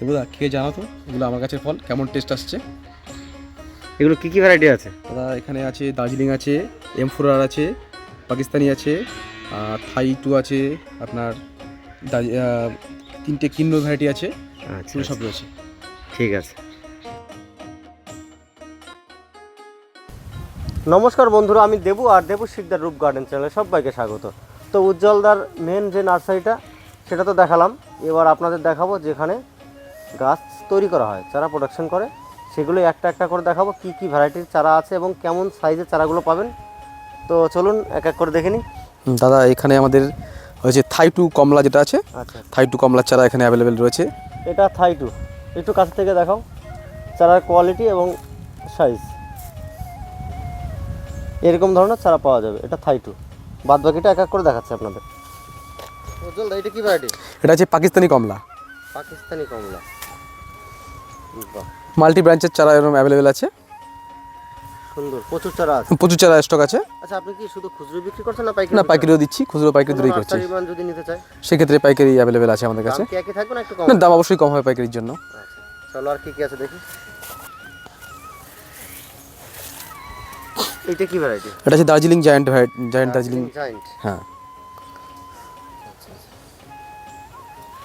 দেবুদা খেয়ে জানো তো? এগুলো আমার কাছে ফল। কেমন টেস্ট আসছে? এগুলো কী কী ভ্যারাইটি আছে? দাদা এখানে আছে দার্জিলিং আছে এম ফোর আর আছে পাকিস্তানি আছে আর থাই টু আছে আপনার দার্জি- তিনটে কিন্ন ভ্যারাইটি আছে। আচ্ছা সব রয়েছে। ঠিক আছে। নমস্কার বন্ধুরা আমি দেবু আর দেবু শিকদার রূপ গার্ডেন চ্যানেলে সবাইকে স্বাগত। তো উজ্জ্বলদার মেন যে নার্সারিটা সেটা তো দেখালাম। এবার আপনাদের দেখাবো যেখানে গাছ তৈরি করা হয় চারা প্রোডাকশন করে। সেগুলো একটা একটা করে দেখাবো কি কি ভ্যারাইটির চারা আছে এবং কেমন সাইজের চারাগুলো পাবেন। তো চলুন এক এক করে দেখে নিই। দাদা এখানে আমাদের হয়েছে থাই টু কমলা যেটা আছে আচ্ছা। থাই টু কমলার চারা এখানে অ্যাভেলেবেল রয়েছে। এটা থাই টু। একটু কাছ থেকে দেখাও চারার কোয়ালিটি এবং সাইজ এরকম ধরনের চারা পাওয়া যাবে এটা থাই টু। বাদ বাকিটা এক এক করে দেখাচ্ছে আপনাদের। এটা কি ভ্যারাইটি এটা আছে পাকিস্তানি কমলা। পাকিস্তানি কমলা। মাল্টি ব্রাঞ্চের চারা এরকম অ্যাভেলেবেল আছে। সুন্দর প্রচুর চারা আছে। প্রচুর চারা স্টক আছে। আচ্ছা আপনি কি শুধু খুচরো বিক্রি করছেন না পাইকারি না পাইকারিও দিচ্ছি খুচরো পাইকারি দুটোই করছি। যদি নিতে চায়? সেক্ষেত্রে পাইকারি অ্যাভেলেবেল আছে আমাদের কাছে। দাম কি থাকবে না একটু কম না দাম অবশ্যই কম হবে পাইকারির জন্য। আচ্ছা চলো আর কি কি আছে দেখি। এইটা কি ভ্যারাইটি এটা আছে Darjeeling giant giant Darjeeling giant হ্যাঁ।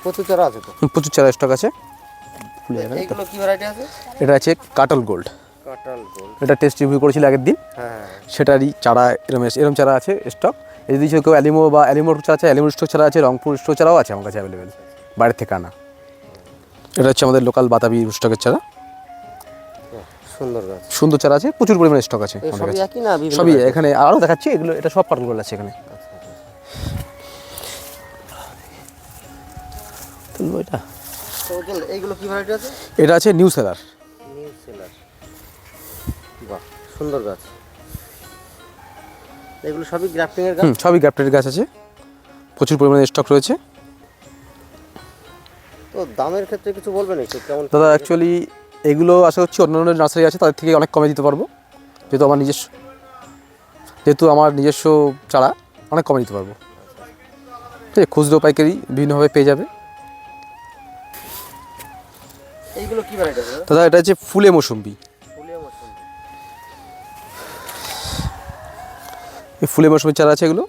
প্রচুর চারা আছে তো? প্রচুর চারা স্টক আছে। ফুলে যাবে। এইগুলো কি ভ্যারাইটি আছে? এটা আছে কাটল গোল্ড। কাটাল গোল এটা টেস্ট রিভিউ করেছিল আগের দিন। হ্যাঁ সেটারই চারা এরম এরম চারা আছে স্টক যদি কেউ অ্যালিমো বা অ্যালিমোর চারা আছে অ্যালিমোর স্টক চারা আছে রংপুর স্টক চারাও আছে আমার কাছে অ্যাভেলেবেল বাইরে থেকে আনা। এটা হচ্ছে আমাদের লোকাল বাতাবি স্টকের চারা। সুন্দর গাছ। সুন্দর চারা আছে প্রচুর পরিমাণে স্টক আছে সবই? এখানে আরও দেখাচ্ছি এগুলো এটা সব কাটল গোল্ড আছে এখানে। তুলবো এটা। উজ্জ্বল, এইগুলো কি ভ্যারাইটি আছে? এটা আছে নিউ সেলার নিউ সেলার বাহ সুন্দর গাছ। এগুলো সবই গ্রাফটিং এর গাছ? সবই গ্যাপটেড গাছ আছে। প্রচুর পরিমাণে স্টক রয়েছে। তো দামের ক্ষেত্রে কিছু বলবেন একটু কেমন দাদা অ্যাকচুয়ালি এগুলো আশা করছি অন্য অন্য নার্সারি আছে তাদের থেকে অনেক কমে দিতে পারব। যেহেতু আমার নিজস্ব যেহেতু আমার নিজস্ব চারা অনেক কমে দিতে পারব। ঠিক খুচরো পাইকারি বিভিন্নভাবে পেয়ে যাবে। এইগুলো কি ভ্যারাইটি দাদা? এটা হচ্ছে ফুলে মৌসুম্বি। মৌসুমি। এই ফুলে মৌসুমির চারা আছে এগুলো।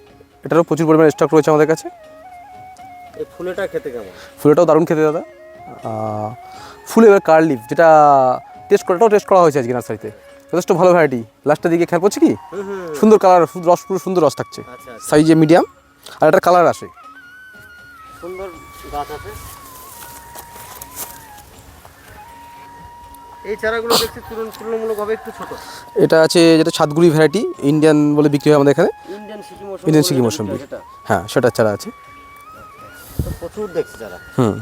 এটারও প্রচুর পরিমাণে স্টক রয়েছে আমাদের কাছে। এই ফুলেটা খেতে কেমন? ফুলেটাও দারুণ খেতে দাদা। ফুলে এবার কার লিফ যেটা টেস্ট করাটাও টেস্ট করা হয়েছে আজকে নার্সারিতে যথেষ্ট ভালো ভ্যারাইটি লাস্টের দিকে খেয়াল করছে কি? সুন্দর কালার রস পুরো সুন্দর রস থাকছে। আচ্ছা আচ্ছা। সাইজে মিডিয়াম আর একটা কালার আসে। সুন্দর গাছ আছে। এই চারাগুলো দেখছি তুলন তুলনামূলকভাবে একটু ছোট। এটা আছে যেটা ছাদগুড়ি ভ্যারাইটি ইন্ডিয়ান বলে বিক্রি হয় আমাদের এখানে। ইন্ডিয়ান সিকি মৌসুমি ইন্ডিয়ান মৌসুমি। হয় সেটা। চারা আছে। প্রচুর দেখছি চারা। হুম।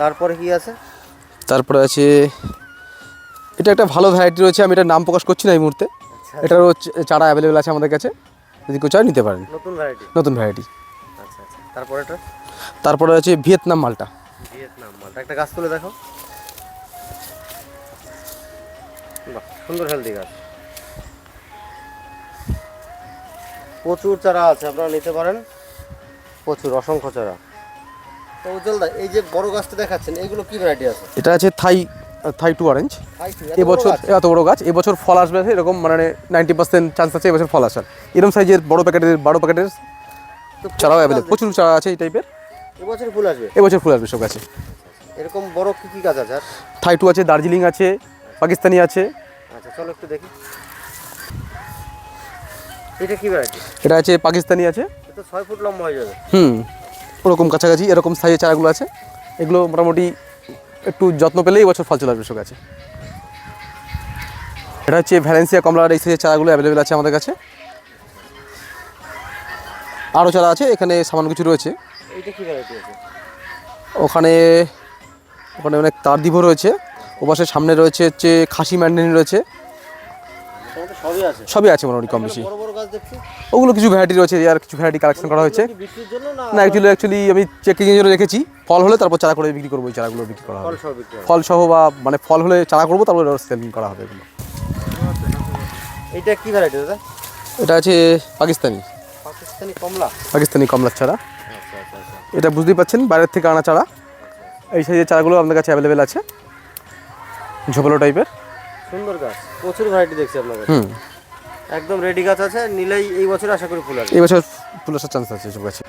তারপরে কি আছে? তারপরে আছে এটা একটা ভালো ভ্যারাইটি রয়েছে আমি এটা নাম প্রকাশ করছি না এই মুহূর্তে। আচ্ছা। এটারও চারা অ্যাভেলেবেল আছে আমাদের কাছে। যদি কেউ চায় নিতে পারেন। নতুন ভ্যারাইটি নতুন ভ্যারাইটি আচ্ছা আচ্ছা। তারপরে এটা তারপরে আছে ভিয়েতনাম মালটা। ভিয়েতনাম মালটা। একটা গাছ তুলে দেখো। বাহ সুন্দর হেলদি গাছ। প্রচুর চারা আছে আপনারা নিতে পারেন। প্রচুর অসংখ্য চারা। তো উজ্জ্বল দা এই যে বড় গাছটা দেখাচ্ছেন এগুলো কি ভ্যারাইটি আছে? এটা আছে থাই থাই টু অরেঞ্জ এবছর এত বড় গাছ এবছর ফল আসবে এরকম মানে নাইনটি পার্সেন্ট চান্স আছে এবছর ফল আসার। এরকম সাইজের বড় প্যাকেটের বড় প্যাকেটের চারাও অ্যাভেলেবল প্রচুর চারা আছে এই টাইপের এবছর ফুল আসবে? এবছর ফুল আসবে সব গাছে। এরকম বড় কি কি গাছ আছে আর? থাই টু আছে দার্জিলিং আছে পাকিস্তানি আছে। আচ্ছা চলো একটু দেখি। এটা কি ভ্যারাইটি এটা আছে পাকিস্তানি আছে। এটা ছয় ফুট লম্বা হয়ে যাবে। হুম ওরকম কাছাকাছি এরকম সাইজের চারাগুলো আছে। এগুলো মোটামুটি একটু যত্ন পেলেই বছর ফল চলে আসবে সব গাছে। এটা হচ্ছে ভ্যালেন্সিয়া কমলার এই সাইজের চারাগুলো অ্যাভেলেবেল আছে আমাদের কাছে। আরও চারা আছে এখানে সামান্য কিছু রয়েছে। এইটা কি ভ্যারাইটি আছে? ওখানে ওখানে অনেক তার দিব রয়েছে। ও পাশে সামনে রয়েছে হচ্ছে খাসি ম্যান্ডানি রয়েছে। সবই আছে? মোটামুটি কম বেশি। ওগুলো কিছু ভ্যারাইটি রয়েছে আর কিছু ভ্যারাইটি কালেকশন করা হয়েছে। না? অ্যাকচুয়ালি অ্যাকচুয়ালি আমি চেকিংয়ের জন্য রেখেছি। ফল হলে তারপর চারা করে বিক্রি করব ওই চারাগুলো বিক্রি করা হবে। ফল সহ বা মানে ফল হলে চারা করব তারপরে সেলিং করা হবে এগুলো। এইটা কি ভ্যারাইটি দাদা? এটা আছে পাকিস্তানি। পাকিস্তানি কমলা? পাকিস্তানি কমলার চারা। আচ্ছা আচ্ছা আচ্ছা। এটা বুঝতেই পাচ্ছেন বাইরের থেকে আনা চারা। এই সাইজের চারাগুলো আপনার কাছে অ্যাভেলেবেল আছে। ঝোপালো টাইপের সুন্দর গাছ। প্রচুর ভ্যারাইটি দেখছি আপনাদের। হুম। একদম রেডি গাছ আছে নিলেই এই বছর আশা করি ফুল আসবে। এই বছর ফুল আসার চান্স আছে সব গাছে।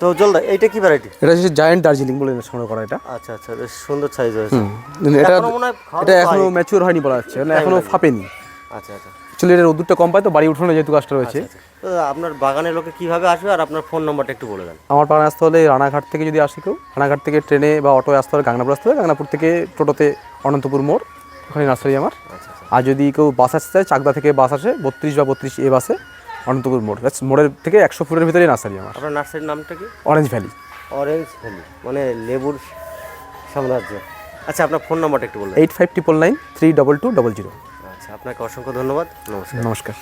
তো জলদা এইটা কি ভ্যারাইটি এটা হচ্ছে জায়ান্ট দার্জিলিং বলে সংগ্রহ করা এটা। আচ্ছা আচ্ছা বেশ সুন্দর সাইজ হয়েছে। এটা এখনও মনে এটা এখনও ম্যাচিউর হয়নি বলা যাচ্ছে মানে এখনও ফাপেনি। আচ্ছা আচ্ছা। অ্যাকচুয়ালি এর রোদ্দুরটা কম পায় তো বাড়ি উঠোনে যেহেতু গাছটা রয়েছে। আচ্ছা। তো আপনার বাগানের লোকে কীভাবে আসবে আর আপনার ফোন নাম্বারটা একটু বলে দেন। আমার বাগানে আসতে হলে রানাঘাট থেকে যদি আসে কেউ রানাঘাট থেকে ট্রেনে বা অটোয় আসতে হলে গাংনাপুর আসতে হবে গাংনাপুর থেকে টোটোতে অনন্তপুর মোড় ওখানে নার্সারি আমার। আচ্ছা আচ্ছা। আর যদি কেউ বাস আসতে চায় চাকদা থেকে বাস আসে বত্রিশ বা বত্রিশ এ বাসে অনন্তপুর মোড়। That's মোড়ের থেকে একশো ফুটের ভিতরে নার্সারি আমার। আপনার নার্সারির নামটা কি? অরেঞ্জ ভ্যালি অরেঞ্জ ভ্যালি মানে লেবুর সাম্রাজ্য। আচ্ছা আপনার ফোন নাম্বারটা একটু বলুন eight five triple nine three double two double zero আচ্ছা আপনাকে অসংখ্য ধন্যবাদ। নমস্কার। নমস্কার।